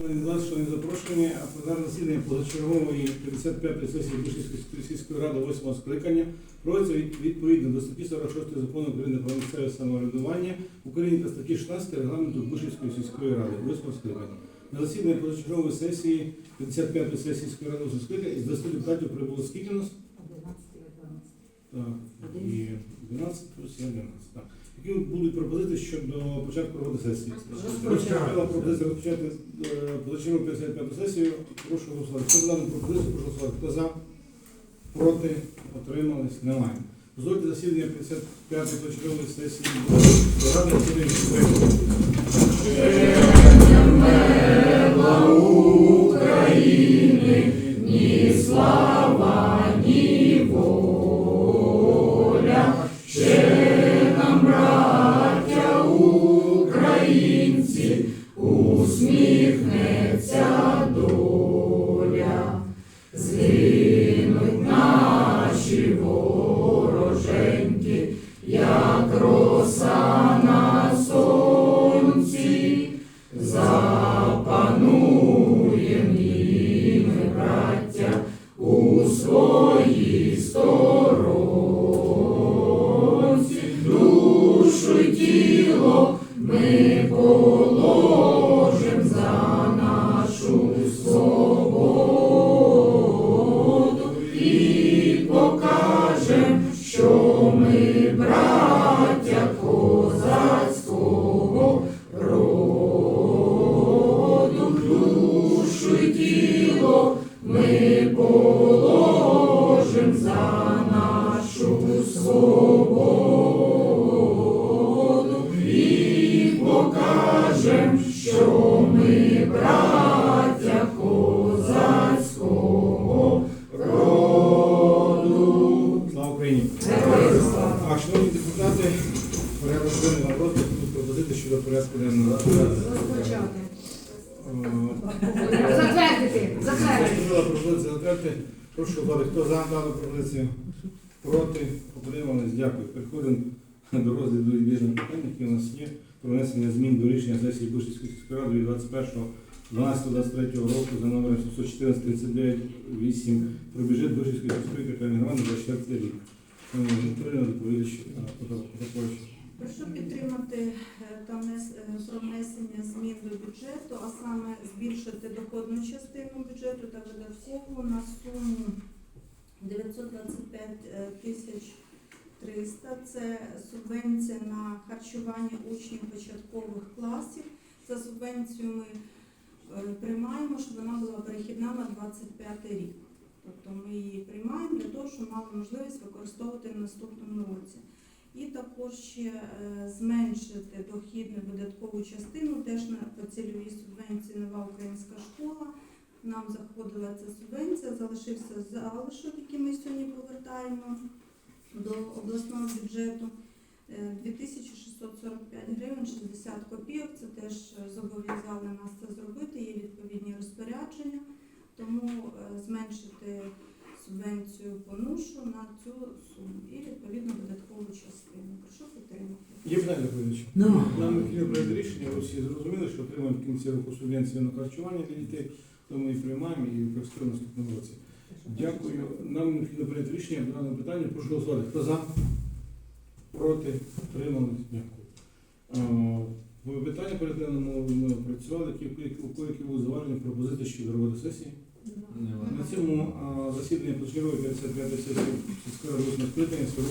Члени запрошені, а пленарне засідання позачергової 55-ї сесії Бушівської сільської ради 8 скликання проводиться відповідно до статті 46 закону України про місцеве самоврядування в Україні та статті 16 регламенту Бушівської сільської ради 8 скликання. На засідання позачергової сесії 55-ї сесії сільської ради 8 скликання із 10 депутатів прибуло скільки нас? Так, і 12 плюс 11. Так. Які будуть пропозиції щодо початку роботи сесії? Розпочала пропозиція розпочати позачерну 55 сесію. Прошу голосувати. Хто за дану пропозицію, прошу голосувати. Хто за? Проти? Отримались? Немає. Дозвольте засідання 55 початкової сесії Ради засідання порядку денного. Розпочати. Е, Затвердити. Затвердити. Прошу влади, хто за дану пропозицію? Проти? Утримались? Дякую. Переходимо до розгляду відбіжних питань, які у нас є. Про внесення змін до рішення сесії Бушівської сільської ради від 21.12.23 року за номером 714 39 8 про бюджет Бушівської сільської територіальної громади за 4 рік. Доповідач Заповідь. Прошу підтримати е, внес- е, про внесення змін до бюджету, а саме збільшити доходну частину бюджету та видаткову на суму 925 е, тисяч 300. Це субвенція на харчування учнів початкових класів. За субвенцію ми приймаємо, щоб вона була перехідна на 25 рік. Тобто ми її приймаємо для того, щоб мали можливість використовувати в наступному році. І також ще е, зменшити дохідну видаткову частину теж по цільовій субвенції нова українська школа. Нам заходила ця субвенція, залишився залишок, який ми сьогодні повертаємо до обласного бюджету. Е, 2645 гривень 60 копійок. Це теж е, зобов'язали нас це зробити. Є відповідні розпорядження, тому е, зменшити субвенцію по НУШу на цю суму і відповідно додаткову частину. Прошу підтримати. Є питання доповідачі? Ну, Нам необхідно прийняти рішення, ви всі зрозуміли, що отримаємо в кінці року субвенцію на харчування для дітей, то ми її приймаємо і використовуємо в наступному році. Дякую. Нам необхідно прийняти рішення по даному питанню. Прошу голосувати. Хто за? Проти? Утримались? Дякую. Е, Ви питання перед денному ми опрацювали, які, у які були заварені пропозиції щодо роботи сесії. На цьому а, засідання позачергової 55 сесії. Сільської восьмого скликання свого